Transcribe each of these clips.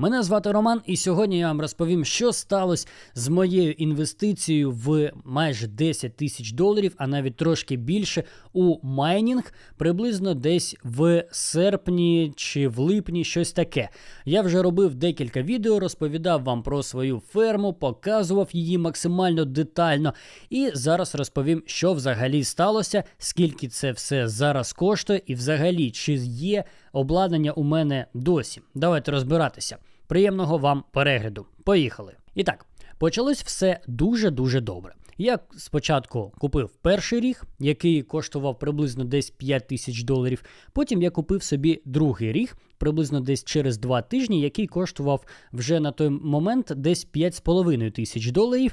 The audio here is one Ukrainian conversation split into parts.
Мене звати Роман, і сьогодні я вам розповім, що сталося з моєю інвестицією в майже 10 тисяч доларів, а навіть трошки більше у майнінг, приблизно десь в серпні чи в липні, щось таке. Я вже робив декілька відео, розповідав вам про свою ферму, показував її максимально детально. І зараз розповім, що взагалі сталося, скільки це все зараз коштує, і взагалі чи є обладнання у мене досі. Давайте розбиратися. Приємного вам перегляду. Поїхали. І так, почалось все дуже-дуже добре. Я спочатку купив перший ріг, який коштував приблизно десь 5 тисяч доларів. Потім я купив собі другий ріг, приблизно десь через 2 тижні, який коштував вже на той момент десь 5,5 тисяч доларів.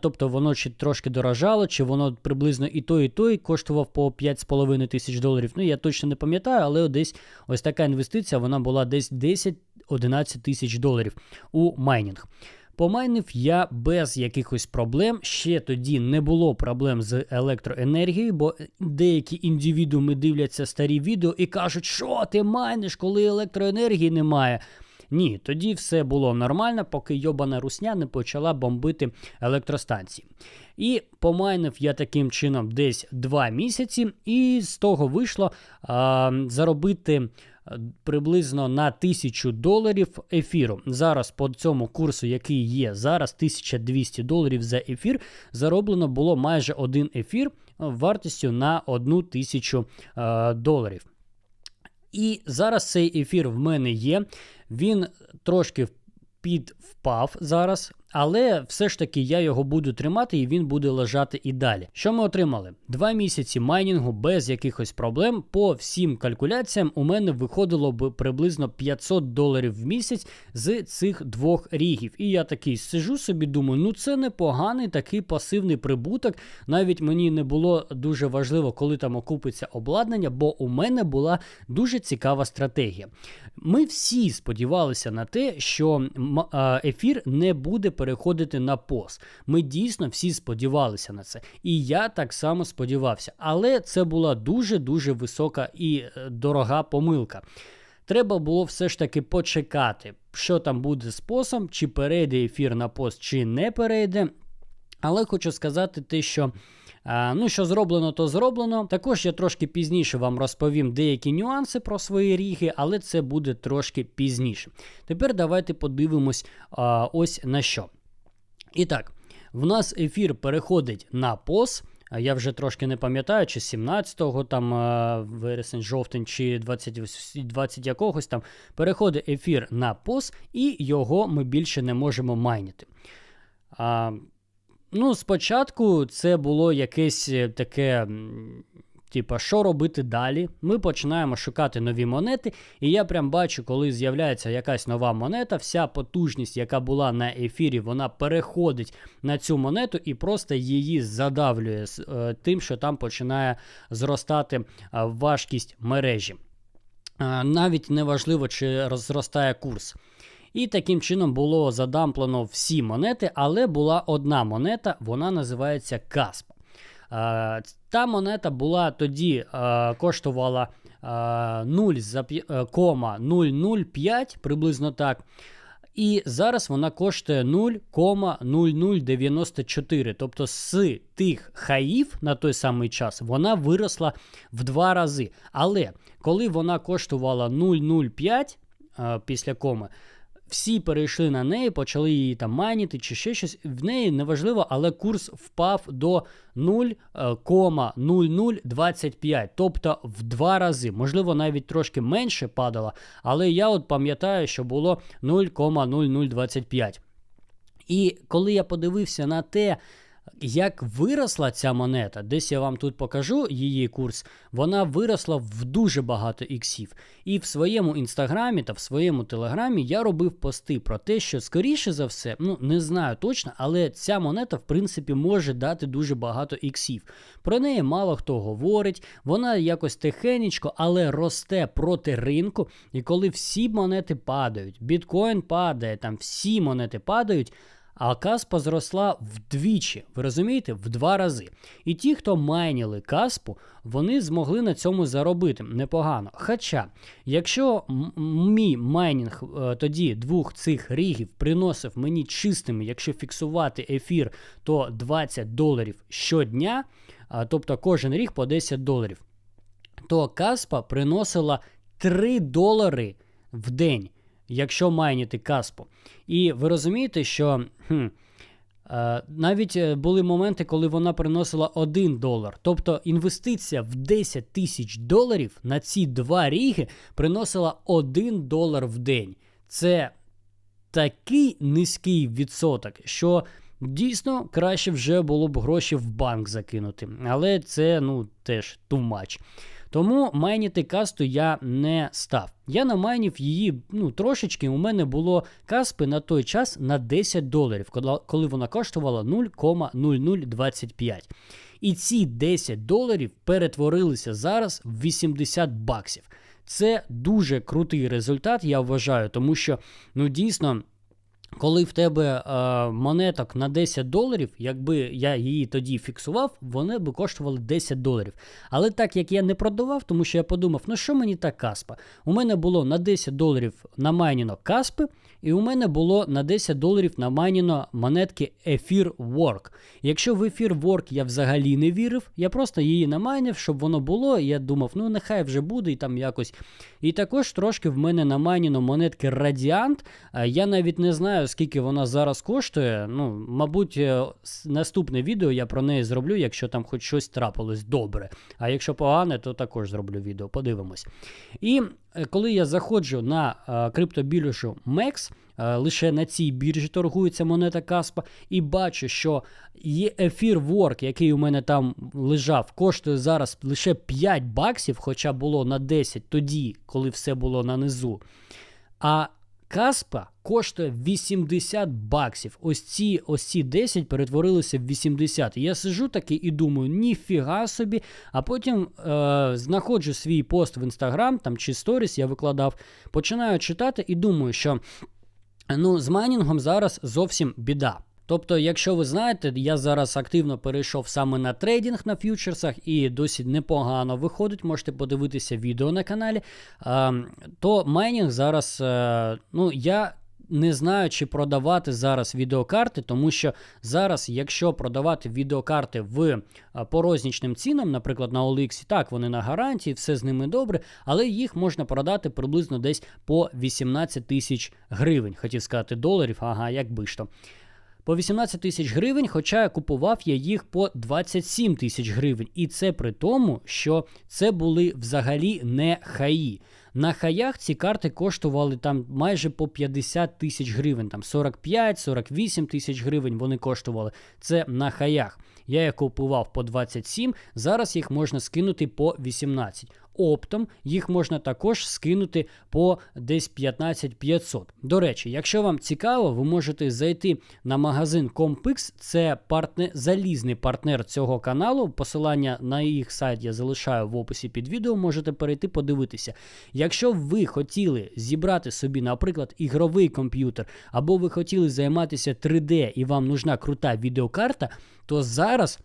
Тобто воно чи трошки дорожало, чи воно приблизно і той, і той коштував по 5,5 тисяч доларів. Ну я точно не пам'ятаю, але десь ось така інвестиція вона була десь 10-11 тисяч доларів у майнінг. Помайнив я без якихось проблем. Ще тоді не було проблем з електроенергією, бо деякі індивідууми дивляться старі відео і кажуть, що ти майниш, коли електроенергії немає. Ні, тоді все було нормально, поки йобана русня не почала бомбити електростанції. І помайнив я таким чином десь 2 місяці, і з того вийшло а, заробити приблизно на 1000 доларів ефіру. Зараз по цьому курсу, який є зараз, 1200 доларів за ефір, зароблено було майже один ефір вартістю на 1000 е, доларів. І зараз цей ефір в мене є. Він трошки підвпав зараз. Але все ж таки я його буду тримати і він буде лежати і далі. Що ми отримали? Два місяці майнінгу без якихось проблем. По всім калькуляціям у мене виходило б приблизно 500 доларів в місяць з цих двох рігів. І я такий сижу собі, думаю, ну це непоганий такий пасивний прибуток. Навіть мені не було дуже важливо, коли там окупиться обладнання, бо у мене була дуже цікава стратегія. Ми всі сподівалися на те, що ефір не буде переходити на пост. Ми дійсно всі сподівалися на це. І я так само сподівався. Але це була дуже-дуже висока і е, дорога помилка. Треба було все ж таки почекати, що там буде з посом, чи перейде ефір на пост, чи не перейде. Але хочу сказати те, що. Ну, що зроблено, то зроблено. Також я трошки пізніше вам розповім деякі нюанси про свої ріги, але це буде трошки пізніше. Тепер давайте подивимось а, ось на що. І так, в нас ефір переходить на POS. Я вже трошки не пам'ятаю, чи 17-го там вересень, жовтень, чи 20 20 якогось там переходить ефір на POS, і його ми більше не можемо майнити. А, Ну, спочатку це було якесь е, таке. Типа, що робити далі? Ми починаємо шукати нові монети, і я прям бачу, коли з'являється якась нова монета, вся потужність, яка була на ефірі, вона переходить на цю монету і просто її задавлює е, тим, що там починає зростати е, важкість мережі. Е, навіть не важливо, чи зростає курс. І таким чином було задамплено всі монети, але була одна монета, вона називається Касп. Та монета була тоді коштувала 0,005, приблизно так. І зараз вона коштує 0,0094. Тобто з тих хаїв на той самий час вона виросла в два рази. Але коли вона коштувала 0,05 після коми, всі перейшли на неї, почали її там майніти чи ще щось. В неї неважливо, але курс впав до 0,0025, тобто в два рази. Можливо, навіть трошки менше падала, але я от пам'ятаю, що було 0,0025. І коли я подивився на те, як виросла ця монета, десь я вам тут покажу її курс, вона виросла в дуже багато іксів. І в своєму інстаграмі та в своєму телеграмі я робив пости про те, що, скоріше за все, ну не знаю точно, але ця монета, в принципі, може дати дуже багато іксів. Про неї мало хто говорить, вона якось тихенечко, але росте проти ринку. І коли всі монети падають, біткоін падає, там всі монети падають. А Каспа зросла вдвічі, ви розумієте, в два рази. І ті, хто майніли Каспу, вони змогли на цьому заробити непогано. Хоча, якщо мій майнінг е, тоді двох цих рігів приносив мені чистими, якщо фіксувати ефір, то 20 доларів щодня, тобто кожен ріг по 10 доларів, то Каспа приносила 3 долари в день, якщо майніти Каспу. І ви розумієте, що. Хм, Е, Навіть е, були моменти, коли вона приносила 1 долар. Тобто інвестиція в 10 тисяч доларів на ці два ріги приносила 1 долар в день. Це такий низький відсоток, що дійсно краще вже було б гроші в банк закинути. Але це ну теж much. Тому майніти касту я не став. Я намайнів її ну, трошечки. У мене було каспи на той час на 10 доларів, коли вона коштувала 0,0025. І ці 10 доларів перетворилися зараз в 80 баксів. Це дуже крутий результат, я вважаю, тому що ну дійсно. Коли в тебе е, монеток на 10 доларів, якби я її тоді фіксував, вони би коштували 10 доларів. Але так як я не продавав, тому що я подумав, ну що мені та каспа? У мене було на 10 доларів намайнено каспи, і у мене було на 10 доларів намайнено монетки Ефір Work. Якщо в Ефір Work я взагалі не вірив, я просто її намайнив, щоб воно було. І я думав, ну нехай вже буде і там якось. І також трошки в мене намайнено монетки Радіант. Я навіть не знаю, скільки вона зараз коштує. Ну, мабуть, е, наступне відео я про неї зроблю, якщо там хоч щось трапилось добре. А якщо погане, то також зроблю відео. Подивимось. І е, коли я заходжу на е, криптобіржу MEX, лише на цій біржі торгується монета Каспа, і бачу, що є ефір Work, який у мене там лежав, коштує зараз лише 5 баксів, хоча було на 10 тоді, коли все було на низу. А Каспа коштує 80 баксів. Ось ці ось ці 10 перетворилися в 80. я сижу таки і думаю, ніфіга собі. А потім е, знаходжу свій пост в інстаграм там чи сторіс я викладав, починаю читати і думаю, що ну, з майнінгом зараз зовсім біда. Тобто, якщо ви знаєте, я зараз активно перейшов саме на трейдинг на фьючерсах і досить непогано виходить, можете подивитися відео на каналі. То майнінг зараз, е, ну я. Не знаю, чи продавати зараз відеокарти, тому що зараз, якщо продавати відеокарти в е, порознічним цінам, наприклад, на OLX, так, вони на гарантії, все з ними добре, але їх можна продати приблизно десь по 18 тисяч гривень. Хотів сказати доларів, ага, як би ж то по 18 тисяч гривень, хоча купував я їх по 27 тисяч гривень. І це при тому, що це були взагалі не хаї. На хаях ці карти коштували там майже по 50 тисяч гривень, там 45-48 тисяч гривень вони коштували. Це на хаях. Я їх купував по 27, зараз їх можна скинути по 18 оптом їх можна також скинути по десь 15500. До речі, якщо вам цікаво, ви можете зайти на магазин Compix, це партнер, залізний партнер цього каналу. Посилання на їх сайт я залишаю в описі під відео, можете перейти подивитися. Якщо ви хотіли зібрати собі, наприклад, ігровий комп'ютер, або ви хотіли займатися 3D і вам нужна крута відеокарта, то зараз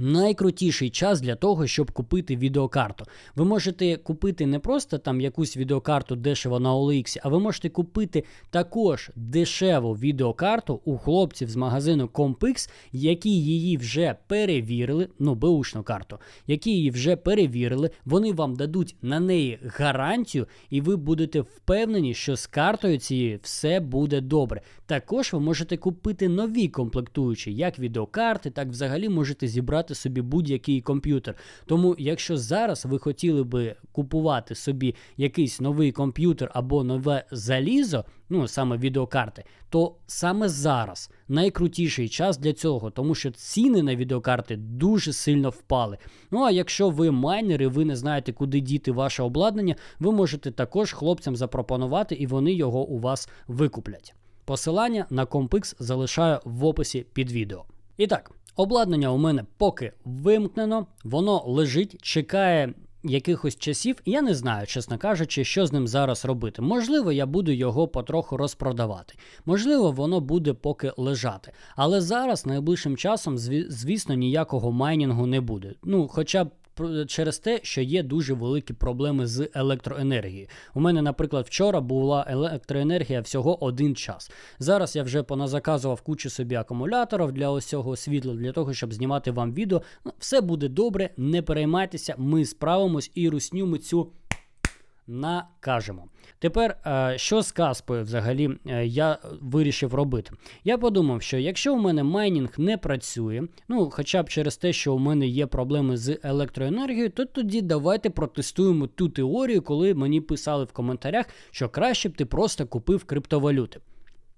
найкрутіший час для того, щоб купити відеокарту. Ви можете купити не просто там якусь відеокарту дешево на OLX, а ви можете купити також дешеву відеокарту у хлопців з магазину Compix, які її вже перевірили, ну, беушну карту, які її вже перевірили, вони вам дадуть на неї гарантію, і ви будете впевнені, що з картою цією все буде добре. Також ви можете купити нові комплектуючі, як відеокарти, так взагалі можете зібрати купувати собі будь-який комп'ютер. Тому, якщо зараз ви хотіли би купувати собі якийсь новий комп'ютер або нове залізо, ну саме відеокарти, то саме зараз найкрутіший час для цього, тому що ціни на відеокарти дуже сильно впали. Ну а якщо ви майнери, ви не знаєте, куди діти ваше обладнання, ви можете також хлопцям запропонувати, і вони його у вас викуплять. Посилання на Compix залишаю в описі під відео. І так, Обладнання у мене поки вимкнено, воно лежить, чекає якихось часів я не знаю, чесно кажучи, що з ним зараз робити. Можливо, я буду його потроху розпродавати. Можливо, воно буде поки лежати. Але зараз, найближчим часом, звісно, ніякого майнінгу не буде. Ну, хоча б через те, що є дуже великі проблеми з електроенергією. У мене, наприклад, вчора була електроенергія всього один час. Зараз я вже поназаказував кучу собі акумуляторів для ось цього світла, для того, щоб знімати вам відео. Ну, все буде добре, не переймайтеся, ми справимось і русню ми цю накажемо. Тепер, е, що з Каспою взагалі е, я вирішив робити? Я подумав, що якщо у мене майнінг не працює, ну хоча б через те, що у мене є проблеми з електроенергією, то тоді давайте протестуємо ту теорію, коли мені писали в коментарях, що краще б ти просто купив криптовалюти.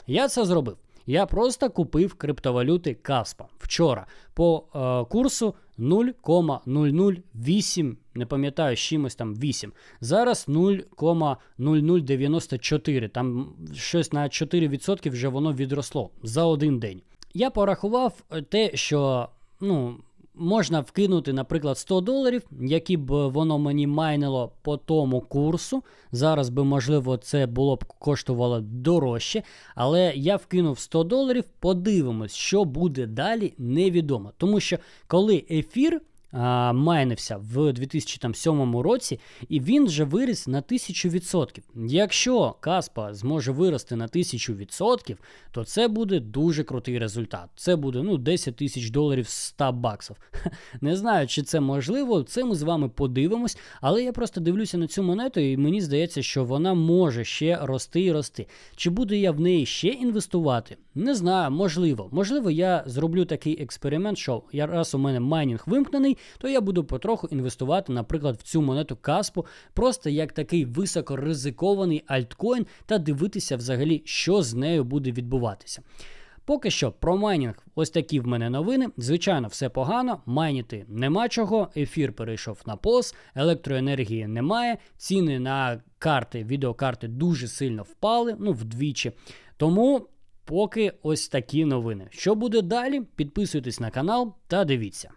Я це зробив. Я просто купив криптовалюти Каспа вчора по е, курсу 0,008, не пам'ятаю, з чимось там 8. Зараз 0,0094. Там щось на 4% вже воно відросло за один день. Я порахував е, те, що ну, можна вкинути, наприклад, 100 доларів, які б воно мені майнило по тому курсу. Зараз би, можливо, це було б коштувало дорожче. Але я вкинув 100 доларів, подивимось, що буде далі, невідомо. Тому що коли ефір. А, Майнився в 2007 році, і він вже виріс на 1000%. Якщо Каспа зможе вирости на 1000%, то це буде дуже крутий результат. Це буде ну 10 тисяч доларів з 100 баксів. Не знаю, чи це можливо. Це ми з вами подивимось, але я просто дивлюся на цю монету, і мені здається, що вона може ще рости і рости. Чи буду я в неї ще інвестувати? Не знаю, можливо. Можливо, я зроблю такий експеримент, що я раз у мене майнінг вимкнений, то я буду потроху інвестувати, наприклад, в цю монету Каспу, просто як такий високоризикований альткоін, та дивитися взагалі, що з нею буде відбуватися. Поки що про майнінг ось такі в мене новини. Звичайно, все погано, майніти нема чого, ефір перейшов на поз, електроенергії немає, ціни на карти, відеокарти дуже сильно впали, ну вдвічі. Тому поки ось такі новини. Що буде далі? Підписуйтесь на канал та дивіться.